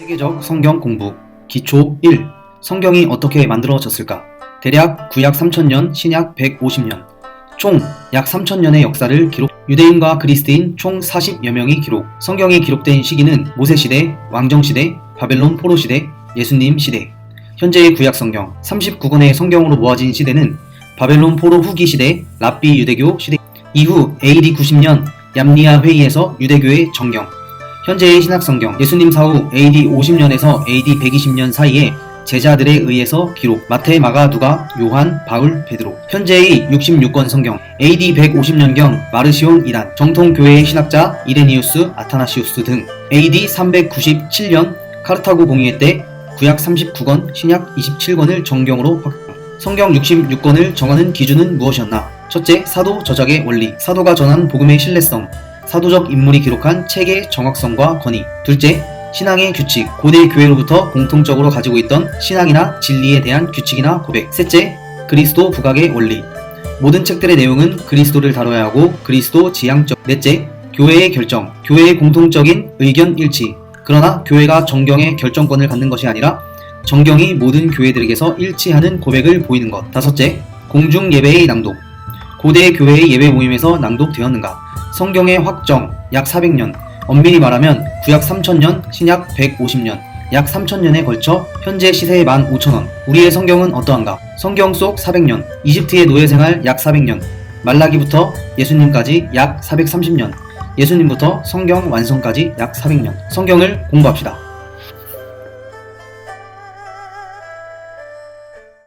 세계적 성경 공부 기초 1 성경이 어떻게 만들어졌을까? 대략 구약 3000년, 신약 150년 총 약 3000년의 역사를 기록 유대인과 그리스도인 총 40여 명이 기록 성경이 기록된 시기는 모세 시대, 왕정 시대, 바벨론 포로 시대, 예수님 시대 현재의 구약 성경 39권의 성경으로 모아진 시대는 바벨론 포로 후기 시대, 랍비 유대교 시대 이후 AD 90년 얌니아 회의에서 유대교의 정경 현재의 신약성경 예수님 사후 AD 50년에서 AD 120년 사이에 제자들에 의해서 기록 마태, 마가, 누가, 요한, 바울, 베드로. 현재의 66권 성경 AD 150년경 마르시온 이란 정통교회의 신학자 이레니우스, 아타나시우스 등 AD 397년 카르타고 공의회 때 구약 39권, 신약 27권을 정경으로 확정. 성경 66권을 정하는 기준은 무엇이었나? 첫째, 사도 저작의 원리. 사도가 전한 복음의 신뢰성 사도적 인물이 기록한 책의 정확성과 권위. 둘째, 신앙의 규칙. 고대 교회로부터 공통적으로 가지고 있던 신앙이나 진리에 대한 규칙이나 고백. 셋째, 그리스도 부각의 원리. 모든 책들의 내용은 그리스도를 다뤄야 하고 그리스도 지향적. 넷째, 교회의 결정. 교회의 공통적인 의견 일치. 그러나 교회가 정경의 결정권을 갖는 것이 아니라 정경이 모든 교회들에게서 일치하는 고백을 보이는 것. 다섯째, 공중 예배의 낭독. 고대 교회의 예배 모임에서 낭독되었는가? 성경의 확정 약 400년, 엄밀히 말하면 구약 3000년, 신약 150년, 약 3000년에 걸쳐 현재 시세 15,000원. 우리의 성경은 어떠한가? 성경 속 400년, 이집트의 노예 생활 약 400년, 말라기부터 예수님까지 약 430년, 예수님부터 성경 완성까지 약 400년. 성경을 공부합시다.